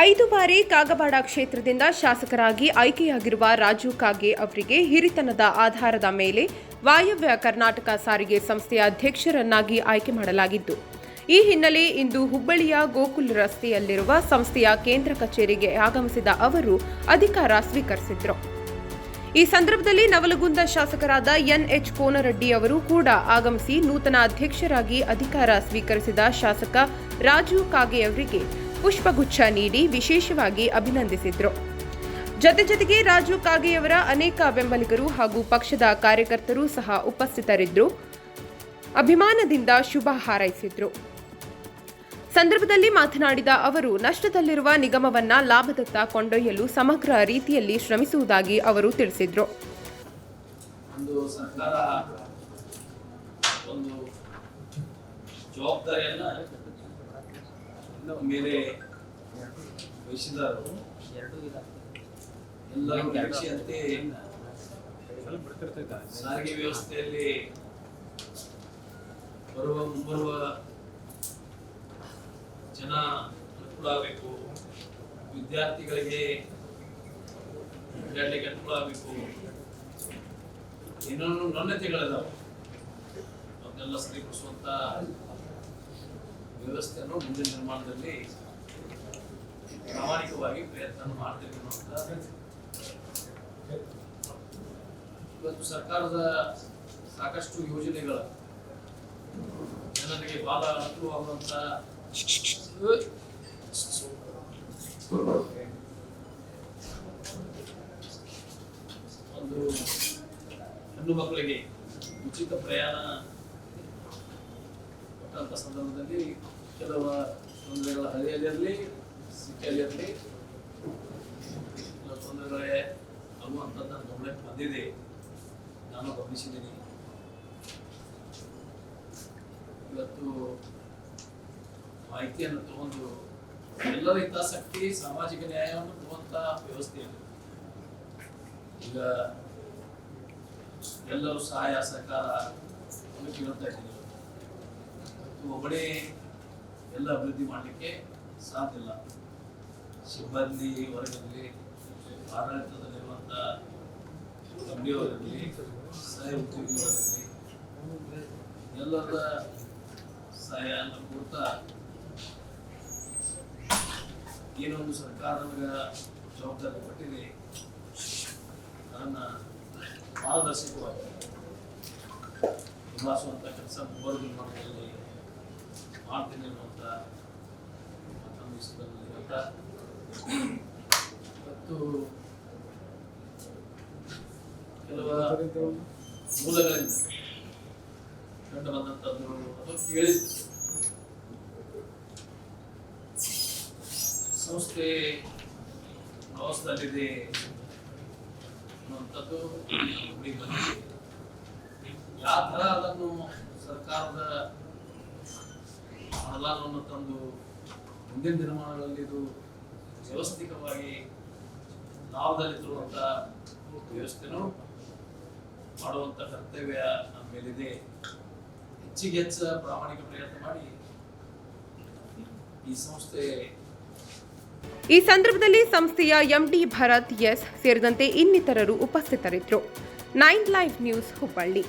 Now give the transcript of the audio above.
ಐದು ಬಾರಿ ಕಾಗವಾಡ ಕ್ಷೇತ್ರದಿಂದ ಶಾಸಕರಾಗಿ ಆಯ್ಕೆಯಾಗಿರುವ ರಾಜು ಕಾಗೆ ಅವರಿಗೆ ಹಿರಿತನದ ಆಧಾರದ ಮೇಲೆ ವಾಯವ್ಯ ಕರ್ನಾಟಕ ಸಾರಿಗೆ ಸಂಸ್ಥೆಯ ಅಧ್ಯಕ್ಷರನ್ನಾಗಿ ಆಯ್ಕೆ ಮಾಡಲಾಗಿದ್ದು ಈ ಹಿನ್ನೆಲೆ ಇಂದು ಹುಬ್ಬಳ್ಳಿಯ ಗೋಕುಲ್ ರಸ್ತೆಯಲ್ಲಿರುವ ಸಂಸ್ಥೆಯ ಕೇಂದ್ರ ಕಚೇರಿಗೆ ಆಗಮಿಸಿದ ಅವರು ಅಧಿಕಾರ ಸ್ವೀಕರಿಸಿದರು. ಈ ಸಂದರ್ಭದಲ್ಲಿ ನವಲಗುಂದ ಶಾಸಕರಾದ ಎನ್ಎಚ್ ಕೋನರೆಡ್ಡಿ ಅವರು ಕೂಡ ಆಗಮಿಸಿ ನೂತನ ಅಧ್ಯಕ್ಷರಾಗಿ ಅಧಿಕಾರ ಸ್ವೀಕರಿಸಿದ ಶಾಸಕ ರಾಜು ಕಾಗೆ ಅವರಿಗೆ ಪುಷ್ಪಗುಚ್ಛ ನೀಡಿ ವಿಶೇಷವಾಗಿ ಅಭಿನಂದಿಸಿದ್ರು. ಜೊತೆ ಜೊತೆಗೆ ರಾಜು ಕಾಗೆಯವರ ಅನೇಕ ಬೆಂಬಲಿಗರು ಹಾಗೂ ಪಕ್ಷದ ಕಾರ್ಯಕರ್ತರು ಸಹ ಉಪಸ್ಥಿತರಿದ್ದರು ಅಭಿಮಾನದಿಂದ ಶುಭ ಹಾರೈಸಿದ್ರು. ಸಂದರ್ಭದಲ್ಲಿ ಮಾತನಾಡಿದ ಅವರು, ನಷ್ಟದಲ್ಲಿರುವ ನಿಗಮವನ್ನ ಲಾಭದತ್ತ ಕೊಂಡೊಯ್ಯಲು ಸಮಗ್ರ ರೀತಿಯಲ್ಲಿ ಶ್ರಮಿಸುವುದಾಗಿ ಅವರು ತಿಳಿಸಿದ್ರು. ಜವಾಬ್ದಾರಿಯನ್ನ ಮೇಲೆ ವಹಿಸಿದರು. ಎಲ್ಲರೂ ನಿರೀಕ್ಷೆಯಂತೆ ಸಾರಿಗೆ ವ್ಯವಸ್ಥೆಯಲ್ಲಿ ಬರುವ ಮುಂಬರುವ ಜನ ಅನುಕೂಲ ಆಗಬೇಕು. ವಿದ್ಯಾರ್ಥಿಗಳಿಗೆ ಅಡ್ಡಾಡ್ಲಿಕ್ಕೆ ಅನುಕೂಲ ಆಗಬೇಕು. ಏನೇನು ನ್ಯೂನತೆಗಳಿದಾವೆ ಅವನ್ನೆಲ್ಲ ಸರಿಪಡಿಸುವಂತ ವ್ಯವಸ್ಥೆಯನ್ನು ಮುಂದಿನ ನಿರ್ಮಾಣದಲ್ಲಿ ಪ್ರಾಮಾಣಿಕವಾಗಿ ಪ್ರಯತ್ನ ಮಾಡ್ತೀವಿ ಇವತ್ತು ಸರ್ಕಾರದ ಸಾಕಷ್ಟು ಯೋಜನೆಗಳ ಜನರಿಗೆ ಬಹಳ ಅನುಕೂಲವಾಗುವಂತ ಒಂದು ಹೆಣ್ಣು ಮಕ್ಕಳಿಗೆ ಉಚಿತ ಪ್ರಯಾಣ ಕೊಟ್ಟಂತ ಸಂದರ್ಭದಲ್ಲಿ ಕೆಲವು ತೊಂದರೆಗಳ ಹಳೆಯಲ್ಲಿರಲಿ ಸಿಟಿಯಲ್ಲಿರಲಿ ಕೆಲವು ತೊಂದರೆಗಳೇ ಆಗುವಂಥದ್ದು ಗಮನಕ್ಕೆ ಬಂದಿದೆ. ನಾನು ಗಮನಿಸಿದ್ದೀನಿ. ಇವತ್ತು ಮಾಹಿತಿಯನ್ನು ತಗೊಂಡು ಎಲ್ಲರ ಹಿತಾಸಕ್ತಿ, ಸಾಮಾಜಿಕ ನ್ಯಾಯವನ್ನು ಕೊಡುವಂತ ವ್ಯವಸ್ಥೆ ಇದೆ ಈಗ ಎಲ್ಲರೂ ಸಹಾಯ, ಸಹಕಾರ ಕೇಳ್ತಾ ಇದ್ದೀನಿ ಒಬ್ಬನೇ ಎಲ್ಲ ಅಭಿವೃದ್ಧಿ ಮಾಡಲಿಕ್ಕೆ ಸಾಧ್ಯ ಇಲ್ಲ. ಸಿಬ್ಬಂದಿ ವರ್ಗದಲ್ಲಿ ಆಡಳಿತದಲ್ಲಿರುವಂಥ ಕಂಪ್ನಿಯವರಲ್ಲಿ ಸಹಾಯ ಉದ್ಯೋಗಿಗಳಲ್ಲಿ ಎಲ್ಲರ ಸಹಾಯವನ್ನು ಕೊಡ್ತಾ ಏನೊಂದು ಸರ್ಕಾರ ನಮಗೆ ಜವಾಬ್ದಾರಿ ಕೊಟ್ಟಿದೆ ಅದನ್ನ ಪಾರದರ್ಶಕವಾಗಿ ನಿಭಾಯಿಸುವಂಥ ಕೆಲಸ ಮುಂಬರುವ ನಿರ್ಮಾಣದಲ್ಲಿ ಮಾಡ್ತೀನಿ ಮತ್ತು ಕೆಲವು ಮೂಲಗಳಿಂದ ಕಂಡು ಬಂದಂಥದ್ದು ಕೇಳಿದ್ದು ಸಂಸ್ಥೆ ಪ್ರವಾಸದಲ್ಲಿದೆ ಅನ್ನುವಂಥದ್ದು ಯಾವ ಥರ ಅದನ್ನು ಸರ್ಕಾರದ ಅನುದಾನವನ್ನು ತಂದು ಮುಂದಿನ ದಿನಮಾನಗಳಲ್ಲಿ ಇದು ವ್ಯವಸ್ಥಿತವಾಗಿ ಲಾಭದಲ್ಲಿ ತರುವಂಥ ವ್ಯವಸ್ಥೆನೂ ಮಾಡುವಂಥ ಕರ್ತವ್ಯ ನಮ್ಮ ಮೇಲಿದೆ. ಹೆಚ್ಚಿಗೆ ಹೆಚ್ಚು ಪ್ರಾಮಾಣಿಕ ಪ್ರಯತ್ನ ಮಾಡಿ ಈ ಸಂಸ್ಥೆ ಈ ಸಂದರ್ಭದಲ್ಲಿ ಸಂಸ್ಥೆಯ ಎಂಡಿ ಭರತ್ ಎಸ್ ಸೇರಿದಂತೆ ಇನ್ನಿತರರು ಉಪಸ್ಥಿತರಿದ್ದರು. Nine live news Hubballi.